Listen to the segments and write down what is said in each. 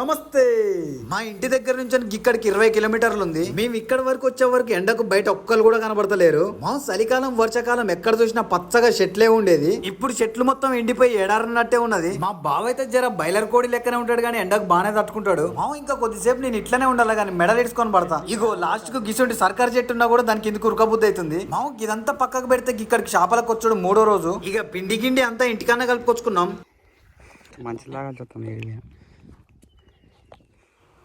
నమస్తే. మా ఇంటి దగ్గర నుంచి ఇక్కడికి ఇరవై కిలోమీటర్లు ఉంది. మేము ఇక్కడ వరకు వచ్చే వరకు ఎండకు బయట ఒక్కరు కూడా కనబడతలేరు. మా చలికాలం వర్షాకాలం ఎక్కడ చూసినా పచ్చగా చెట్లే ఉండేది. ఇప్పుడు చెట్లు మొత్తం ఎండిపోయి ఎడారన్నట్టే ఉన్నది. మా బావ అయితే జర బయలర్ కోడి లెక్కనే ఉంటాడు కానీ ఎండకు బాగానే తట్టుకుంటాడు. మా ఇంకా కొద్దిసేపు నేను ఇట్లనే ఉండాలి కానీ మెడలు ఇడుచుకొని పడతా. ఇగో లాస్ట్కు గిసుంటి సర్కార్ చెట్టు ఉన్నా కూడా దానికి ఎందుకు ఉరకబుద్ధి అవుతుంది? మా ఇదంతా పక్కకు పెడితే ఇక్కడికి చేపలకు వచ్చాడు మూడో రోజు. ఇక పిండి గిండి అంతా ఇంటికన్నా కలుపుకొచ్చుకున్నాం. మంచిలాగా చూస్తాం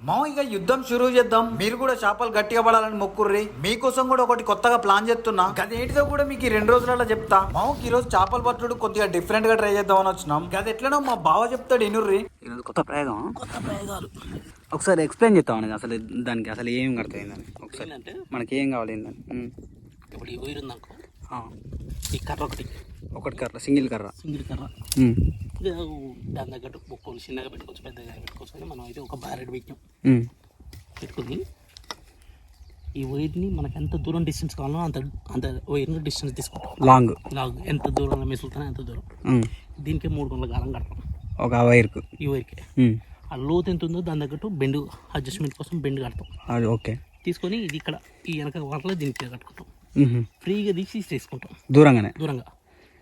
ఏరియా మా ఇక యుద్ధం షురూ చేద్దాం. మీరు కూడా చేపలు గట్టిగా పడాలని మొక్కుర్రి. మీకోసం కూడా ఒకటి కొత్తగా ప్లాన్ చేస్తున్నా. గదేంటిదో కూడా మీకు ఈ రెండు రోజులలో చెప్తా. మాకు ఈ రోజు చేపలు పట్టుడు కొద్దిగా డిఫరెంట్గా ట్రై చేద్దామని వచ్చినాం. గది ఎట్లనో మా బావ చెప్తాడు ఇనుర్రి. ఈరోజు కొత్త ప్రయోగం? కొత్త ప్రయోగాలు. ఒకసారి ఎక్స్ప్లెయిన్ చేస్తామని అసలు దానికి అసలు ఏం కడతాయి ఒకసారి. అంటే మనకి ఏం కావాలి. ఇప్పుడు ఈ వైర్ ఉందనుకో. ఆ. ఈ కర్ర ఒకటి. ఒకటి కర్ర సింగిల్ కర్ర. సింగిల్ కర్ర. దాని తగ్గట్టు ఒక్కోళ్ళు చిన్నగా పెట్టుకోవచ్చు పెద్దగా పెట్టుకోవచ్చు. కానీ మనం అయితే ఒక బారెడ్ పెట్టాం. పెట్టుకుని ఈ వైర్ని మనకు ఎంత దూరం డిస్టెన్స్ కావాలో అంత అంత వైర్ని డిస్టెన్స్ తీసుకుంటాం? లాంగ్ లాగ్ ఎంత దూరంలో మెసులుతానో అంత దూరం. దీనికి మూడు గంటల కాలం కడతాం. ఒక వైర్కు ఈ వైర్కి. ఆ లోతు ఎంత ఉందో దాని తగ్గట్టు బెండ్ అడ్జస్ట్మెంట్ కోసం బెండ్ కడతాం. ఓకే. తీసుకొని ఇది ఇక్కడ ఈ వెనక వాటలో దీనికి కట్టుకుంటాం. ఫ్రీగా తీసి తీసుకుంటాం దూరంగానే. దూరంగా.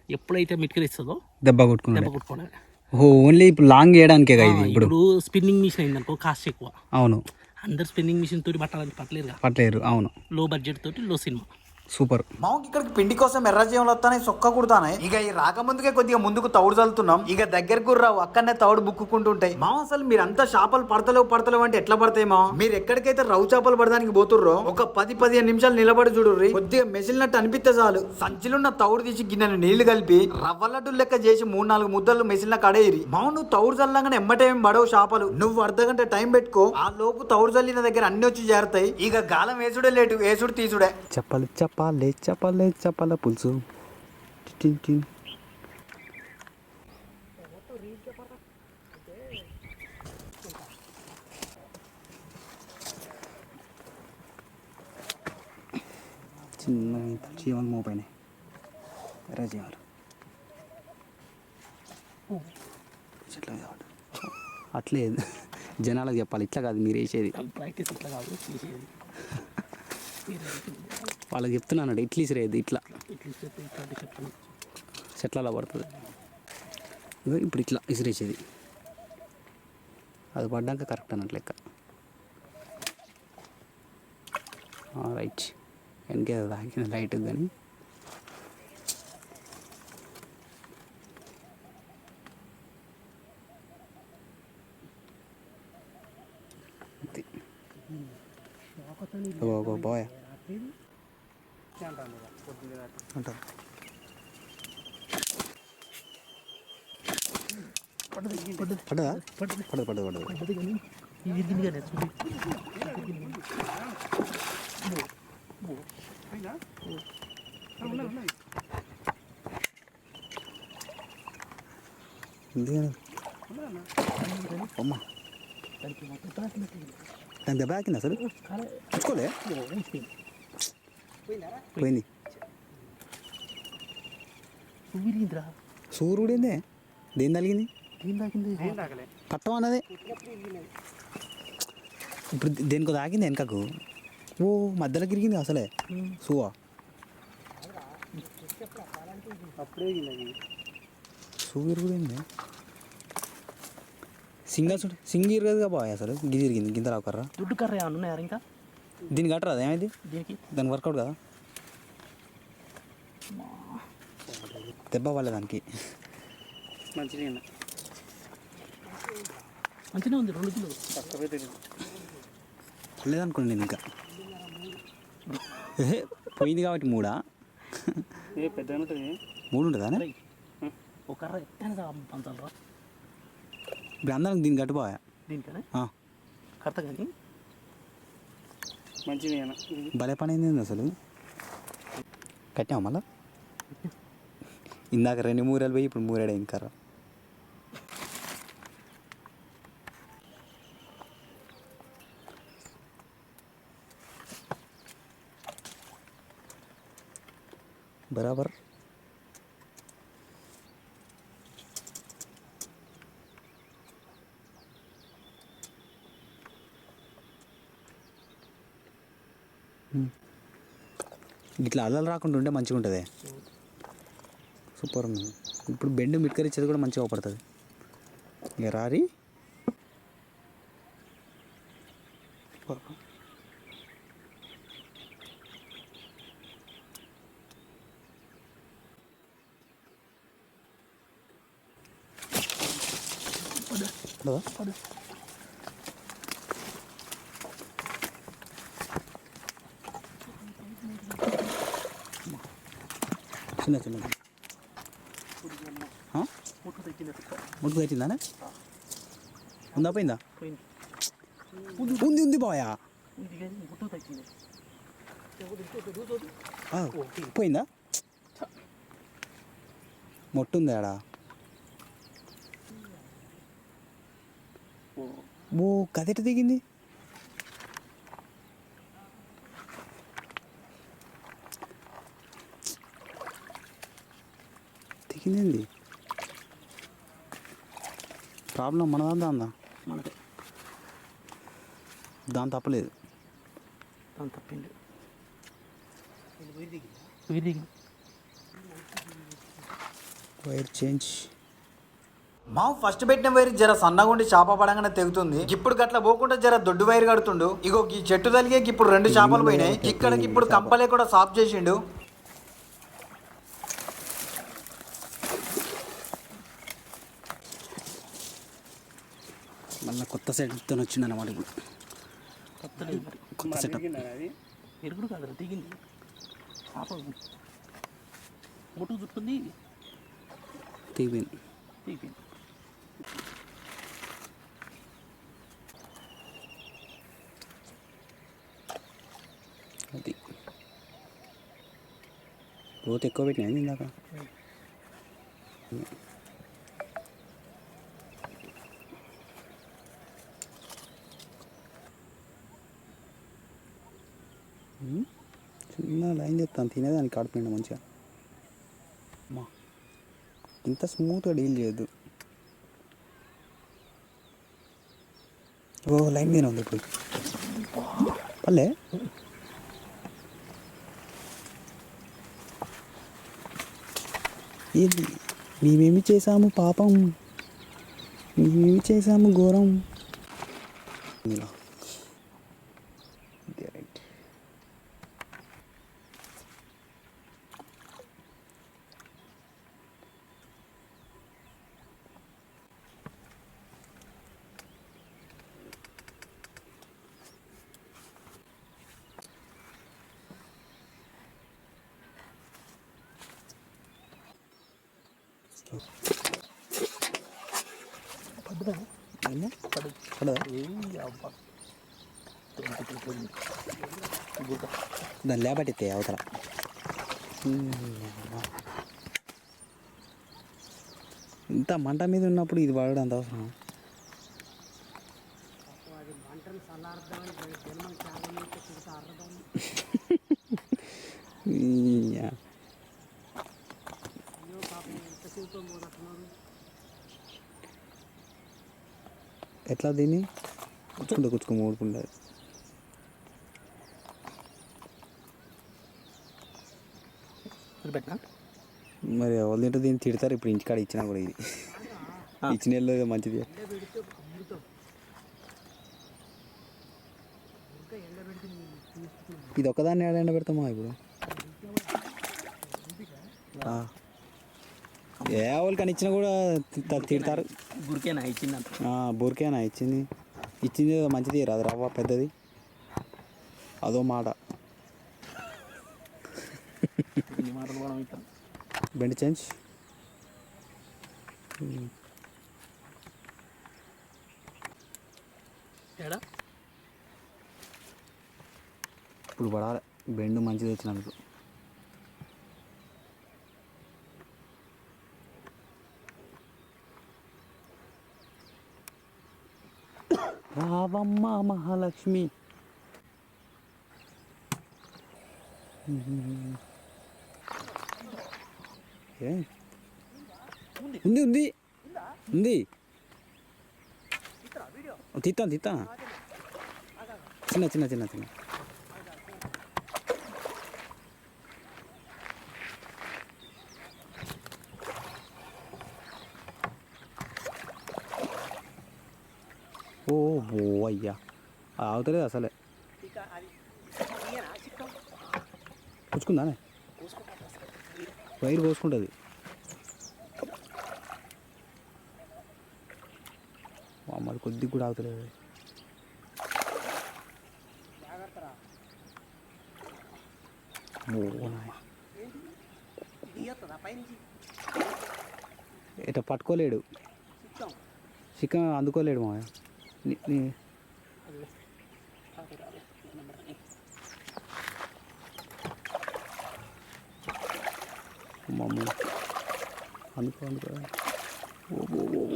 ఎప్పుడైతే మిట్కలు ఇస్తుందో దెబ్బ కొట్టుకున్నాడు. దెబ్బ కొట్టుకోవడమే ఓ ఓన్లీ ఇప్పుడు లాంగ్ చేయడానికే ఇది ఇప్పుడు. స్పిన్నింగ్ మిషన్ అయిందనుకో కాస్ట్ ఎక్కువ. అవును. అందరు స్పిన్నింగ్ మిషన్ తోటి పట్టాలని పట్టలేరుగా. పట్టలేరు అవును. లో బడ్జెట్ తోటి లో సినిమా సూపర్. మాకు ఇక్కడికి పిండి కోసం ఎర్ర జీవులు వస్తాయి సొక్క కుడతానే. ఇక ఈ రాకముందుకే కొద్దిగా ముందుకు తౌడు చల్లుతున్నాం. ఇక దగ్గరకు రావు అక్కడనే తౌడు బుక్కుంటుంటాయి మా అసలు మీరంతా చేపలు పడతలేవు పడతలేవు అంటే ఎట్లా పడతాయి మా మీరు ఎక్కడికైతే రవ్వు చేపలు పడడానికి పోతుర్రో ఒక పది పదిహేను నిమిషాలు నిలబడి చూడుర్రి. కొద్దిగా మెసిలినట్టు అనిపిస్తే చాలు. సంచిలున్న తౌడు తీసి గిన్నెను నీళ్ళు కలిపి రవ్వ లడ్డు లెక్క చేసి మూడు నాలుగు ముద్దలు మెసిలిన కడేరి మా నువ్వు తౌడు చల్లంగానే ఎమ్మటే పడవు చేపలు. నువ్వు అర్ధగంట టైం పెట్టుకో ఆ లోపు తౌడు చల్లిన దగ్గర అన్ని వచ్చి చేరతాయి ఇక గాలం వేసుడే లేటు వేసుడు తీసుడే. చెప్పాలి చెప్పాలి. చెప్పాలి చెప్పాల పులుసు టిన్ టిన్. చిన్న చెట్ల మీద పడ్డాయి. అట్లే జనాలకు చెప్పాలి ఇట్లా కాదు మీరు వేసేది ప్రాక్టీస్ ఇట్లా కాదు వాళ్ళకి చెప్తున్నాను ఇట్లా ఇసిరేది ఇట్లా ఇట్లా. చెప్పి ఇట్లాంటి చెప్పండి చెట్లలో పడుతుంది. ఇగో ఇప్పుడు ఇట్లా ఇసిరేసేది అది పడ్డాక కరెక్ట్ అన్నట్టు లెక్క. రైట్ వెనకే తాకింది లైట్ కానీ అంతే. Oh oh boy. అంటారు పడ్డదా పడ్డది పడ్డది పడ్డది పద్ధతి కానీ ఇది విరిగింది కానీ చూడు ఉంది కదా అమ్మ దాని దెబ్బ తాకింది అసలు తెచ్చుకోలే పోయింది. విరిగిందిరా సూర్యుడిందే? దేని తగిలింది పట్టం అన్నదే. ఇప్పుడు దేనికో తాకింది వెనకకు. ఓ మధ్యలో గిరిగింది అసలే. సువా. సూర్యుడు కూడా ఏంది సింగల్ చూడు సింగ్ ఇరగదుగా బాయ్ అసలు? గిది ఇరిగింది. గింత రాకర్రా దుడ్డు కర్ర ఏమన్నా ఉన్నాయా ఇంకా దీనికి కట్టరా ఏమైంది? దీనికి? దానికి వర్కౌట్ కదా? దెబ్బ పడలే దానికి. మంచిగా మంచిగా ఉంది రెండు కిలో. లేదనుకోండి నేను ఇంకా. పోయింది కాబట్టి మూడా? ఏ పెద్ద ఉంటుంది. మూడు ఉంటుందా ఒక పంచాలరా. ఇప్పుడు అందరం దీన్ని కట్టుపోయా దీనికనే? ఆ, కర్త కానీ మంచిగా భలే పని అయింది అసలు? కట్టాము మళ్ళా? ఇందాక రెండు మూరలు పోయి ఇప్పుడు మూరేడే ఇంకా బరాబర్. ఇట్లా అల్లలు రాకుండా ఉంటే మంచిగా ఉంటుంది సూపర్ ఉన్నది ఇప్పుడు బెండ్ మిట్కరిచ్చేది కూడా మంచిగా అవపడుతుంది. ఇక రారి. చిన్న చిన్న. ముట్టు పెట్టిందానే ఉందా పోయిందా ఉంది ఉంది బాయా పోయిందా మొట్టు ఉంది ఆడ ఓ కదెట దిగింది దిగింది ప్రాబ్లం మనదా అందా? మనకి దాని తప్పలేదు. దాని తప్పింది వైర్ చేంజ్. మా ఫస్ట్ పెట్టిన వైర్ జర సన్నగా ఉండి చేప పడంగానే తెగుతుంది. ఇప్పుడు గట్ల పోకుండా జర దొడ్డు వైర్ కడుతుండు. ఇగో ఈ చెట్టు తలిగే ఇప్పుడు రెండు చేపలు పోయినాయి. ఇక్కడికి ఇప్పుడు కంపలే కూడా సాఫ్ చేసిండు. సెట్తో వచ్చింది అన్నమాట ఇప్పుడు. కొత్త కొత్త సెటప్ ఎరుగుడు కాదు దిగింది. పాప. ముట్టు చుట్టుకుంది తెగిపోయింది దిగిపోయింది అది. రోజు ఎక్కువ పెట్టినా ఇందాక? చిన్న లైన్ చెప్తాను తినేదానికి కడుపుండి మంచిగా. అమ్మా ఇంత స్మూత్గా డీల్ చేయొద్దు. ఓ లైన్ మీద ఉంది ఇప్పుడు. పల్లే? ఏది? మేమేమి చేశాము పాపం? మేమేమి చేశాము ఘోరం? ఇలా. ఇదే రైట్. అయిందా? దాన్ని లేబట్టితే అవతల ఇంత మంట మీద ఉన్నప్పుడు ఇది వాడడం అంత అవసరం ఎట్లా దీన్ని? కూర్చుంటే కూర్చుకో పెట్టినా? మరి వాళ్ళు తింటే దీన్ని తిడతారు. ఇప్పుడు ఇంటికాడ ఇచ్చినా కూడా ఇది. ఇచ్చిన వాళ్ళు మంచిది ఇది ఒక్కదాన్ని ఏడ ఎండ పెడతామా ఇప్పుడు. ఏ వాళ్ళకని ఇచ్చినా కూడా తిడతారు. గురికేనా ఇచ్చిందంట. ఆ, బూరికేనా ఇచ్చింది. ఇచ్చింది మంచిది రాదు రవ్వ పెద్దది. అదో మాట. బెండ్ చేంజ్ ఏడా? ఇప్పుడు పడాలి. బెండ్ మంచిది వచ్చినందుకు. రావమ్మ మహాలక్ష్మి. ఏ? ఉంది ఉంది. ఉంది. తీస్తాను తీస్తాను చిన్న చిన్న చిన్న చిన్న. ఓ అయ్యా అది ఆగుతలేదు అసలే పుచ్చుకుందానే వైర్ కోసుకుంటుంది మరి కొద్దిగా కూడా ఆగుతలేదు ఓ ఇట్లా పట్టుకోలేడు చిక్కం చికెన్ అందుకోలేడు మా నీ- నీ. అది రాదు రాదు నెంబర్ అని. మమ్మీ అందుకో అందుకో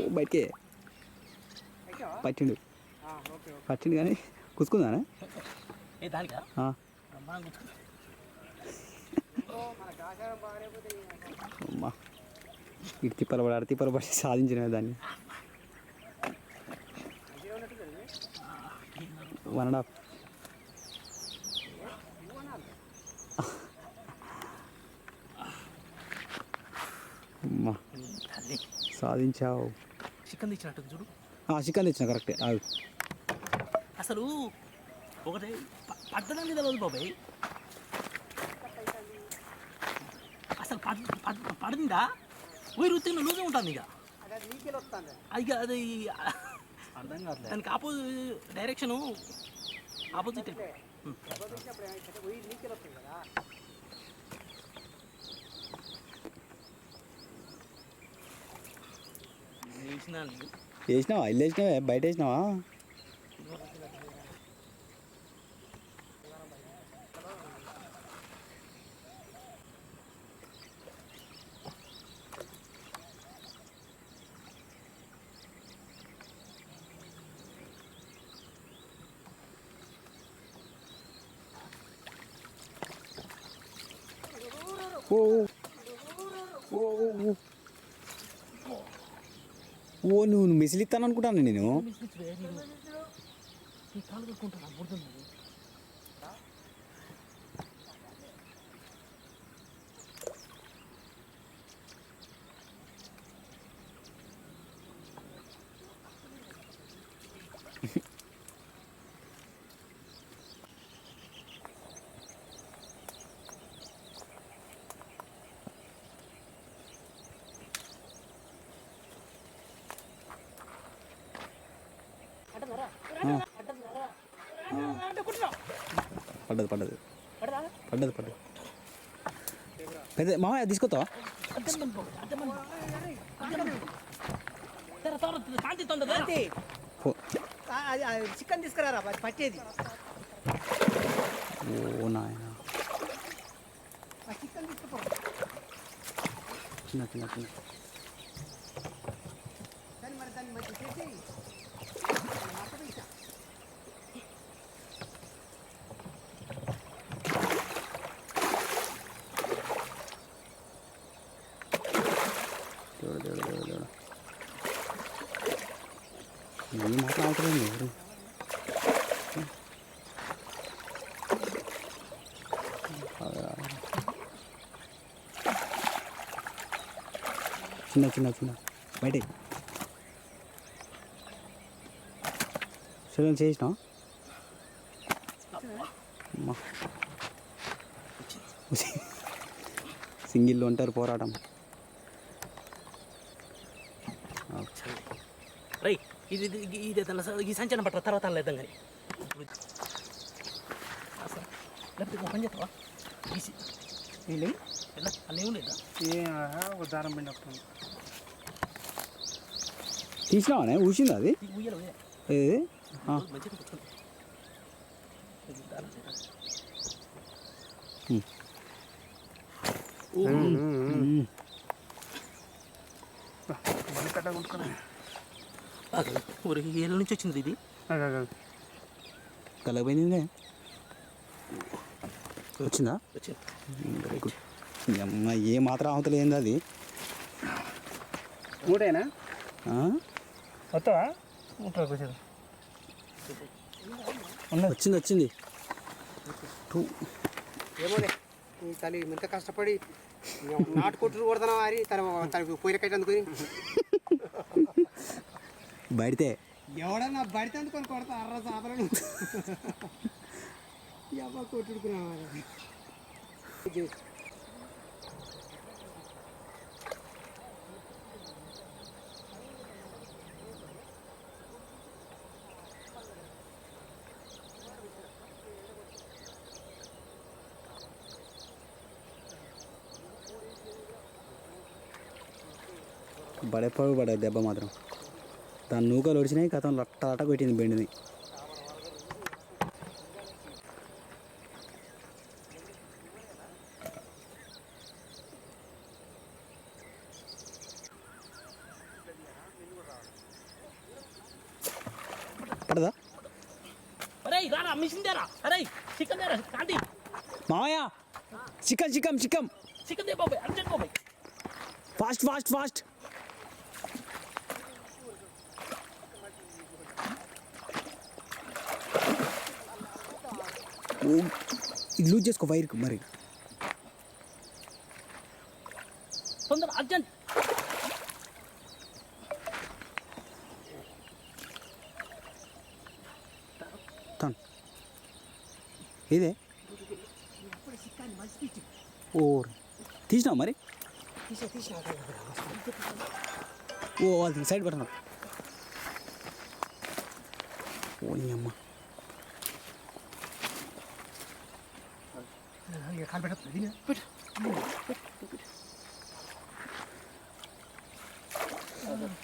బయటికే. పట్టిండు. పట్టిండు కానీ అమ్మా. ఇటు తిప్పలు పడి అటు తిప్పలు పడి సాధించిన దాన్ని. వన్ అండ్ హాఫ్ అమ్మా. సాధించావు. చికెన్ తెచ్చినట్టు చూడు. ఆ, చికెన్ తెచ్చిన కరెక్టే ఆగు. అసలు ఒకటి ప- పడ్డదని తెలియదు బాబాయ్. అసలు పడ్ పడ్- పడిందా? పోయి రుచి లూజే ఉంటుంది ఇక. అది ఇక దానికి ఆపోజిట్ డైరెక్షను ఆపోజిట్ వేసినావా? ఇల్లు వేసినావే? బయట వేసినావా? నువ్వు మిసిలిస్తాను అనుకుంటాను నేను ఈ కాలు కట్టుకుంటున్నా బుడుతుంది పడ్డది పడ్డది పడ్డది పడ్డది పెద్ద మామ తీసుకొస్తావా. చికెన్ తీసుకురారా పట్టేది. ఓ నాయన. చిన్న చిన్న చిన్న కానీ మరి దాన్ని మంచి చేసి దేవుడు దేవుడు దేవుడు దేవుడు ఏం మాట్లాడుతుంది ఎవరు చిన్న చిన్న చిన్న. బయట. సరే చేసినా? అమ్మా. సింగిల్ ఉంటారు పోరాటం. రై ఇది ఇది ఈ సంచలనం పట్ల తర్వాత లేదాం కానీ. లేకపోతే పని చేస్తావా? అన్నీ ఉండేదా ఏ దారం తీసినావానే? ఊసిందా అది? ఏది? ఏళ్ళ నుంచి వచ్చింది ఇది. కలగపోయింది వచ్చిందా? వచ్చింది. Very good. ఈ అమ్మ ఏ మాత్రం అవతలేదు అది? మూడేనా? వస్తావా? వచ్చింది వచ్చింది. టూ. ఈ తల్లి ఇంత కష్టపడి నాటు కొట్టుడు కొడుతున్నావా అని తన తనకు పోయిన కట్టి అందుకుని. బయటితే ఎవడన్నా బడితే అందుకొని కొడతా అర్ర చేపలను ఎవా కొట్టుకున్నావా పడేపాడు పడే దెబ్బ మాత్రం. దాని నూకలు ఒడిచినాయి కథం లట్ట లట్ట కొట్టింది బెండిని పడదా అరే రారా మిషన్ దేరా అరే చికెన్ దేరా కాంతి మామయ్య చికెన్ చికెన్ చికెన్ చికెన్ దే బాబాయ్ అర్జెంట్ బాబాయ్ ఫాస్ట్ ఫాస్ట్ ఫాస్ట్ ఓ, ఇది లూజ్ చేసుకో వైర్కి మరి. తొందర అర్జెంట్. తను. ఇదే ఓ తీసినావు మరి? ఓ అది సైడ్ పెట్టను ఓ నీ అమ్మ. కాలు పెట్టదు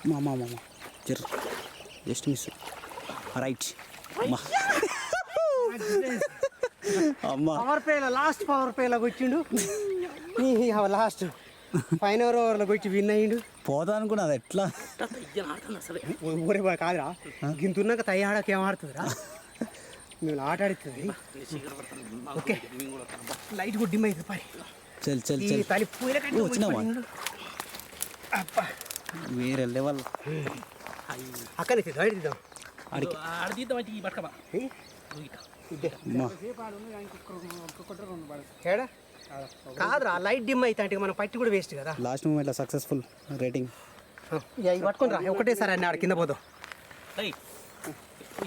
మా మా మా జర్ జస్ట్ మిస్ రైట్ అమ్మా అమ్మా పవర్ పేల లాస్ట్ పవర్ పేలకు వచ్చిండు లాస్ట్ ఫైన్ ఓవర్ ఓవర్లకు వచ్చి విన్ అయ్యిండు. పోతా అనుకున్నా అది ఎట్లా? ఊరే బాయ్ కాదురా. గింతున్నాక తయ్య ఆడక ఏం ఆడుతుందిరా? మేము ఆట ఆడుతుంది ఓకే. లైట్ కూడా డిమ్ అవుతుంది చల్ చల్ ఈ చల్. తలి పూల ఓ, వచ్చినావా? అప్ప వేరే లెవెల్ అక్కడి లైట్ తీద్దాం. ఆడికి ఈ పట్టుకబా ఏయ్, ఇద్దే. అమ్మా. ఏడా? కాదురా లైట్ డిమ్ అయితే అంటే మనం పట్టి కూడా వేస్ట్ కదా. లాస్ట్ మూమెంట్లో సక్సెస్ఫుల్ రేటింగ్ ఇవి పట్టుకుని రా. ఒకటేసారి అన్ని ఆడ కింద పోదాం.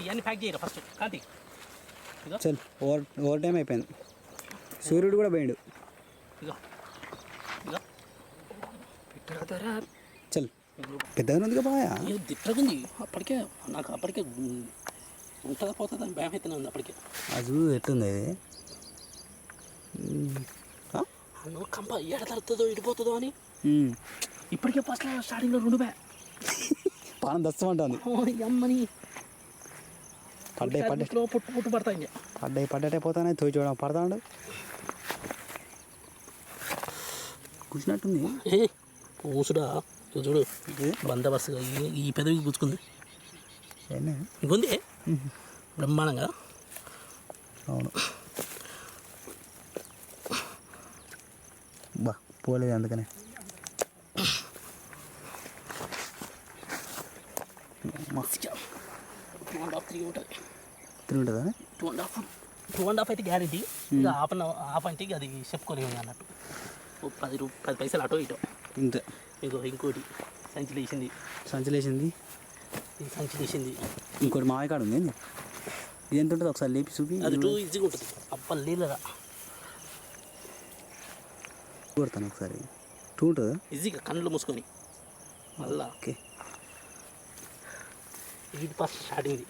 ఇవన్నీ ప్యాక్ చేయరా ఫస్ట్ కాంతి. చల్ ఓవర్ ఓవర్ టైం అయిపోయింది. సూర్యుడు కూడా పోయిండు. చల్ పెద్దగా ఉందిగా బాయా దిట్టగుంది. అప్పటికే నాకు అప్పటికే ఉంటుందా పోతుందా భయం అవుతూనే ఉంది అప్పటికే. అది ఎట్లుంది. ఆ? నువ్వు కంప ఏడ తరుగుతుందో ఇడిపోతుందో అని. ఇప్పటికే ఫస్ట్ స్టార్టింగ్లో రెండు బ్యా పానం దస్తమంటుంది. అమ్మని పడ్డాయి పడ్డాయి. పుట్టు పుట్టు పడతాయి పడ్డాయి పడ్డటే పోతానే తోయి చూడడం పడతాడు. కూర్చున్నట్టుంది. ఏ ఊసుడా ఇదిగో చూడు బందోబస్తుగా ఈ- పెదవి గుచ్చుకుంది ఏంటి? ఇంకొంది? బ్రహ్మాండంగా. అవును. బా పోలేదు అందుకనే. టూ అండ్ హాఫ్ త్రీ ఉంటుంది. తిరుగుతుందా two and half two and half అయితే గ్యారెంటీ ఇక హాఫ్ అన్ హాఫ్ అంటే అది చెప్పుకొని అన్నట్టు. పది రూ పది పైసలు అటో ఇటో. ఇంత. ఇంకో ఇంకోటి సంచి లేచింది సంచలేసింది? ఈ సంచి లేచింది ఇంకోటి మావయ్య కాడ ఉంది? ఇది ఎంత ఉంటుంది? ఒకసారి లేపి చూపి. అది టూ ఈజీగా ఉంటుంది. అప్ప లేదురా. కొడతాను ఒకసారి. టూ ఉంటుందా? ఈజీగా కళ్ళు మూసుకొని. మళ్ళా. ఓకే. ఇది ఫస్ట్ స్టార్టింగ్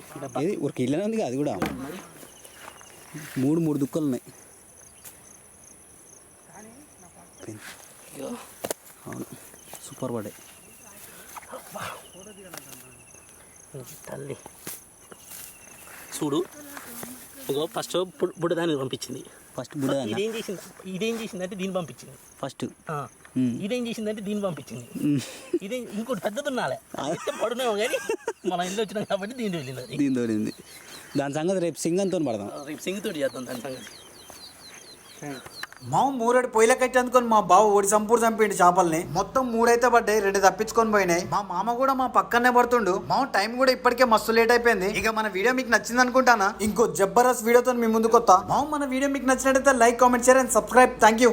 ఇది ఒక ఇల్లనే ఉంది అది కూడా. మూడు మూడు దుక్కలు ఉన్నాయి. అవును. సూపర్ పడ్డాయి తల్లి. చూడు. ఇగో ఫస్ట్ బుడ్డదాన్ని పంపించింది. ఫస్ట్ బుడదన్న ఇదేం చేసింది? ఇదేం చేసిందంటే దీన్ని పంపించింది. ఫస్ట్ ఆ. ఇదేం చేసిందంటే దీన్ని పంపించింది. ఇదే ఇంకోటి పెద్దది ఉన్నాలే పడునేమో కానీ. మనం ఇల్లు వచ్చినాం కాబట్టి వెళ్ళింది. అది దీని తోలింది దాని సంగతి రేపు సింగంతో పడదాం. రేపు సింగితోటి చేద్దాం దాని సంగతి. మా మూరేడు పొయ్యిలకైతే అందుకొని మా బావ ఓడి సంపూర్ చంపిండు చేపల్ని. మొత్తం మూడైతే పడ్డాయి రెండు తప్పించుకొని పోయినాయి. మా మామ కూడా మా పక్కనే పడుతుండు. మా టైం కూడా ఇప్పటికే మస్తు లేట్ అయిపోయింది. ఇక మన వీడియో మీకు నచ్చింది అనుకుంటానా? ఇంకో జబర్దస్త్ వీడియోతో మీ ముందుకు వస్తా మా మన వీడియో మీకు నచ్చినట్టయితే like comment share and subscribe. Thank you